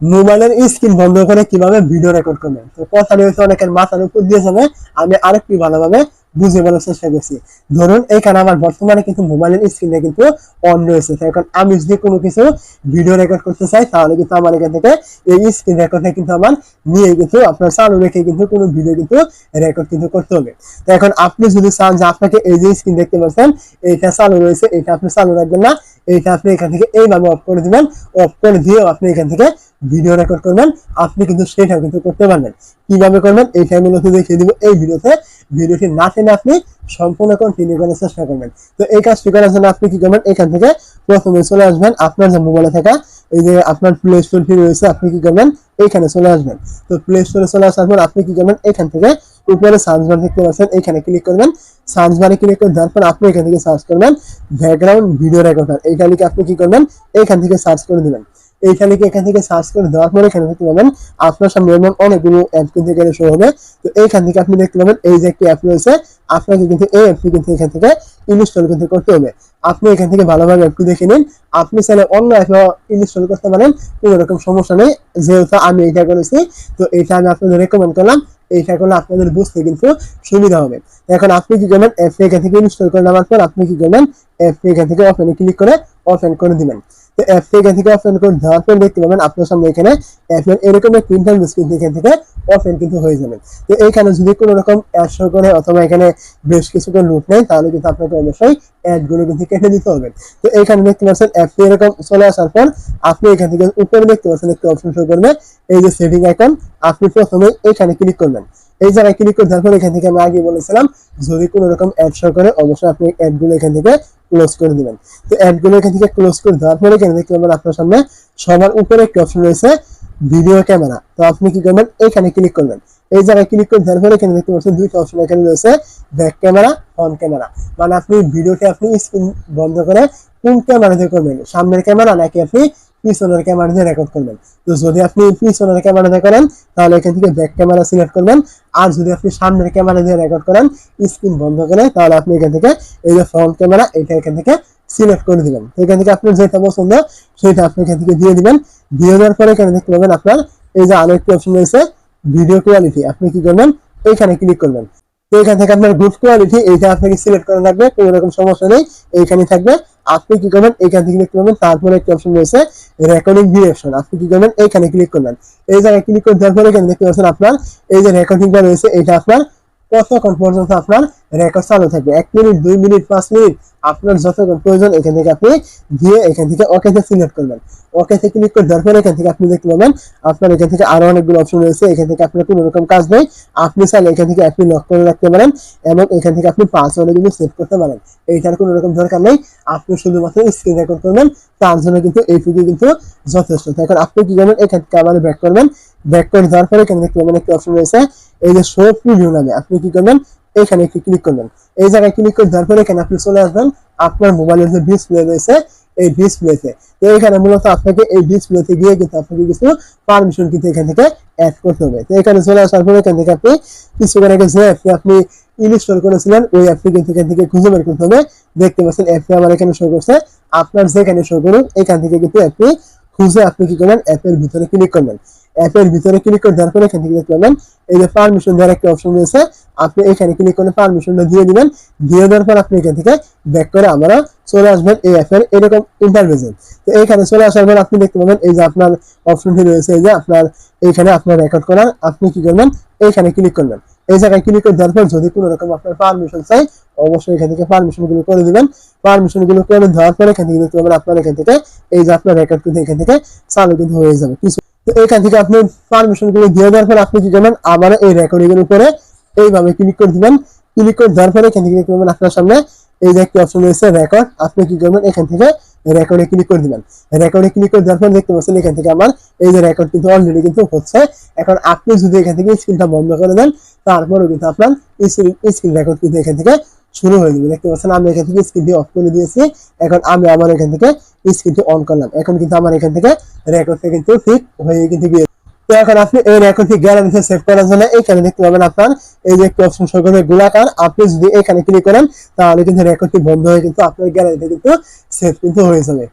মোবাইলের স্ক্রিন বন্ধ করে কীভাবে ভিডিও রেকর্ড করবেন? তো কথা রয়েছে অনেকের মাথার উপর দিয়ে আমি আরেকটি ভালোভাবে বুঝে বলার চেষ্টা করছি ধরুন এইখানে আমার বর্তমানে কিন্তু মোবাইলের স্ক্রিনে কিন্তু অন রয়েছে এখন আমি যদি কোনো কিছু ভিডিও রেকর্ড করতে চাই, তাহলে কিন্তু আমার এখান থেকে এই স্ক্রিন রেকর্ডে কিন্তু আমার নিয়ে কিন্তু আপনার চালু রেখে কিন্তু, কোনো ভিডিও কিন্তু রেকর্ড কিন্তু করতে হবে তো এখন আপনি যদি চান যে আপনাকে এই যে স্ক্রিন দেখতে পাচ্ছেন এইটা চালু রয়েছে এটা আপনি চালু রাখবেন না, এইটা আপনি এখান থেকে এইভাবে অফ করে দিবেন অফ করে দিয়েও আপনি এখান থেকে ভিডিও রেকর্ড করবেন আপনি কিন্তু সেটাও কিন্তু করতে পারবেন কীভাবে করবেন এই টাইমগুলোতে দেখিয়ে দিব, এই ভিডিওতে ভিডিওটি না টেনে আপনি সম্পূর্ণ কন্টিনিউ করার চেষ্টা করবেন তো এই কাজটি করার জন্য আপনি কি করবেন? এখান থেকে প্রথমে চলে আসবেন আপনার যে মোবাইলে থাকা, এই যে আপনার প্লে স্টোরটি রয়েছে, আপনি কি করবেন? এইখানে চলে আসবেন। তো প্লে স্টোরে চলে আসার পর আপনি কি করবেন? এখান থেকে উপরে সার্চ বার দেখতে পাচ্ছেন, এখানে ক্লিক করবেন। সার্চ বারে ক্লিক করে দেওয়ার পর আপনি এখান থেকে সার্চ করবেন ব্যাকগ্রাউন্ড ভিডিও রেকর্ডার এইটা লিখে আপনি কি করবেন? এইখান থেকে সার্চ করে দিবেন। লিখে এখান থেকে সার্চ করে দেওয়ার পরে এখানে দেখতে পাবেন, আপনার সামনে এমন অনেকগুলো অ্যাপ কিন্তু এখানে শো হবে। তো এইখান থেকে আপনি দেখতে পাবেন, এই যে একটি অ্যাপ রয়েছে, আপনাকে কিন্তু এই অ্যাপটি কিন্তু এখান থেকে ইনস্টল কিন্তু করতে হবে। আপনি এখান থেকে ভালোভাবে অ্যাপটি দেখে নিন। আপনি চাইলে অন্য অ্যাপও ইনস্টল করতে পারেন, কোনো রকম সমস্যা নেই। যেহেতু আমি এটা করেছি, তো এটা আমি আপনাদের রেকমেন্ড করলাম, এইটা করলে আপনাদের বুঝতে কিন্তু সুবিধা হবে। এখন আপনি কি করবেন অ্যাপটি এখান থেকে ইনস্টল করে নেওয়ার পর আপনি কি করবেন অ্যাপটি এখান থেকে ওপেনে ক্লিক করে ওপেন করে দিবেন। তো অ্যাপটি এখান থেকে ওপেন করে দেওয়ার পর দেখতে পাবেন আপনার সামনে এখানে অ্যাপের এরকম একটা ইন্টারভিউ কিন্তু এখান থেকে ওপেন কিন্তু হয়ে যাবে। তো এইখানে যদি কোনো রকম অ্যাড শো করে অথবা এখানে বেশ কিছু করে লুট নেই তাহলে কিন্তু আপনাকে অবশ্যই অ্যাডগুলো কিন্তু কেটে দিতে হবে। তো এইখানে দেখতে পাচ্ছেন অ্যাপটি এরকম চলে আসার পর আপনি এখান থেকে উপরে দেখতে পাচ্ছেন একটি অপশন শো করবে। এই যে সেভিং আইকন আপনি প্রথমে এখানে ক্লিক করবেন। এই জায়গায় ক্লিক করে তারপর এখান থেকে আমি আগে বলেছিলাম, যদি কোনো রকম অ্যাড শো করে অবশ্যই আপনি অ্যাডগুলো এখান থেকে ক্লোজ করে দিবেন। তো অ্যাডগুলো এখান থেকে ক্লোজ করে দেওয়ার পরে এখানে দেখতে পাবেন আপনার সামনে সবার উপরে একটি অপশন রয়েছে ভিডিও ক্যামেরা তো আপনি কি করবেন? এখানে ক্লিক করবেন। এই জায়গায় ক্লিক করে দেওয়ার পরে এখানে দেখতে পাচ্ছেন দুইটা অপশন এখানে রয়েছে ব্যাক ক্যামেরা ফ্রন্ট ক্যামেরা মানে আপনি ভিডিওটি আপনি স্ক্রিন বন্ধ করে কোন ক্যামেরা দিয়ে করবেন? সামনের ক্যামেরা নাকি আপনি পিছনের ক্যামেরা দিয়ে রেকর্ড করবেন। তো যদি আপনি পিছনের ক্যামেরা দিয়ে করেন, তাহলে এখান থেকে ব্যাক ক্যামেরা সিলেক্ট করবেন। আর যদি আপনি সামনের ক্যামেরা দিয়ে রেকর্ড করেন স্ক্রিন বন্ধ করে, তাহলে আপনি এখান থেকে এই যে ফ্রন্ট ক্যামেরা এটা এখান থেকে সিলেক্ট করে দিবেন। এখান থেকে আপনার যেটা পছন্দ, সেটা আপনি এখান থেকে দিয়ে দিবেন। দিয়ে দেওয়ার পরে এখানে দেখতে পাবেন আপনার এই যে আরেকটি অপশন রয়েছে ভিডিও কোয়ালিটি আপনি কি করবেন? এইখানে ক্লিক করবেন। তো এখান থেকে আপনার গুড কোয়ালিটি এইটা আপনাকে সিলেক্ট করে রাখবে কোনো রকম সমস্যা নেই। এইখানে থাকবে। আপনি কি করবেন? এখান থেকে ক্লিক করবেন, তারপরে একটা অপশন রয়েছে রেকর্ডিং ডিরেকশন আপনি কি করবেন? এখানে ক্লিক করবেন। এই জায়গায় ক্লিক করে দেওয়ার পরে এখানে দেখতে পাচ্ছেন আপনার, এই যে রেকর্ডিংটা রয়েছে, এটা আপনার কতক্ষণ পর্যন্ত আপনার? রেকর্ড চালু থাকবে। এক মিনিট, দুই মিনিট, পাঁচ মিনিট, আপনার যতক্ষণ প্রয়োজন, এখান থেকে আপনি দিয়ে এখান থেকে ওকেতে সিলেক্ট করবেন। ওকেতে ক্লিক করে দেওয়ার পরে এখান থেকে আপনি দেখতে পাবেন, আপনার এখান থেকে আরও অনেকগুলো অপশন রয়েছে। এখান থেকে আপনার কোনো রকম কাজ নেই। আপনি চাইলে এখান থেকে আপনি লক করে রাখতে পারেন এবং এখান থেকে আপনি পাসওয়ার্ডে কিন্তু সেভ করতে পারেন। এইটার কোনো রকম দরকার নেই। আপনি শুধুমাত্র স্ক্রিন রেকর্ড করবেন, তার জন্য কিন্তু এইটুকু কিন্তু যথেষ্ট। এখন আপনি কি করবেন এখান থেকে আবার ব্যাক করবেন। ব্যাক করে দেওয়ার পরে এখানে দেখতে একটা অপশন রয়েছে, এই যে শো প্রিভিউ নামে। আপনি কি করবেন এখানে একটু ক্লিক করবেন এই জায়গায় ক্লিক করে দেওয়ার পরে এখানে আপনি চলে আসবেন। আপনার মোবাইলের যে ডিসপ্লে রয়েছে, এই ডিসপ্লেতে তো। এখানে মূলত আপনাকে এই ডিসপ্লেতে গিয়ে কিন্তু আপনাকে কিছু পারমিশন কিন্তু এখান থেকে অ্যাড করতে হবে। তো এখানে চলে আসার পরে এখান থেকে আপনি কিছুক্ষণ আগে যে অ্যাপটি আপনি ইনস্টল করেছিলেন, ওই অ্যাপটি কিন্তু এখান থেকে খুঁজে বের করতে হবে। দেখতে পাচ্ছেন অ্যাপটি আমার এখানে শো করছে। আপনার যেখানে শো করুন, এখান থেকে কিন্তু অ্যাপটি খুঁজে আপনি কি করবেন? অ্যাপের ভিতরে ক্লিক করবেন। অ্যাপের ভিতরে ক্লিক করে দেওয়ার পরে এখান থেকে দেখতে পাবেন, এই যে পারমিশন দেওয়ার একটা অপশন রয়েছে। আপনি এখানে ক্লিক করে পারমিশনটা দিয়ে দিবেন। দিয়ে দেওয়ার পর আপনি এখান থেকে ব্যাক করে আমরা চলে আসবেন এই অ্যাপের এরকম ইন্টারভেজে তো এইখানে চলে আসার পর আপনি দেখতে পাবেন, এই যে আপনার অপশনটি রয়েছে, এই যে আপনার, এইখানে আপনার রেকর্ড করার আপনি কি করবেন? এইখানে ক্লিক করবেন। এই জায়গায় ক্লিক করে দেওয়ার পর যদি কোনো রকম আপনার পারমিশন চাই, অবশ্যই এখান থেকে পারমিশনগুলো করে দিবেন। পারমিশনগুলো করে দেওয়ার পরে এখান থেকে দেখতে পাবেন আপনার এখান থেকে এই যে আপনার রেকর্ড কিন্তু এখান থেকে চালু কিন্তু হয়ে যাবে। কিছু তো এখান থেকে আপনি পারমিশনগুলো দিয়ে দেওয়ার পর আপনি কি করবেন? আবার এই রেকর্ডিং এর উপরে এইভাবে ক্লিক করে দিবেন। ক্লিক করে দেওয়ার পরে এখান থেকে দেখতে পাবেন আপনার সামনে এই যে একটি অপশন রয়েছে রেকর্ড আপনি কি করবেন? এখান থেকে রেকর্ডে ক্লিক করে দিবেন রেকর্ডে ক্লিক করে দেওয়ার পর দেখতে পাচ্ছেন এখান থেকে আমার এই যে রেকর্ড কিন্তু অলরেডি কিন্তু হচ্ছে। এখন আপনি যদি এখান থেকে স্ক্রিনটা বন্ধ করে দেন, তারপরেও কিন্তু আপনার স্ক্রিন রেকর্ড কিন্তু এখান থেকে শুরু হয়ে যাবে। দেখতে পাচ্ছেন আমি এখান থেকে স্ক্রিনটি অফ করে দিয়েছি। এখন আমি আমার এখান থেকে স্ক্রিনটি অন করলাম। এখন কিন্তু আমার এখান থেকে রেকর্ডটা কিন্তু ঠিক হয়ে কিন্তু গিয়ে তো এখন আপনি এই রেকর্ডটি গ্যালারিতে সেভ করার জন্য এখানে দেখতে পাবেন আপনার এই যে একটি অপশন শো গোলাকার। আপনি যদি এখানে ক্লিক করেন, তাহলে কিন্তু রেকর্ডটি বন্ধ হয়ে কিন্তু আপনার গ্যালারিতে কিন্তু সেভ কিন্তু হয়ে যাবে।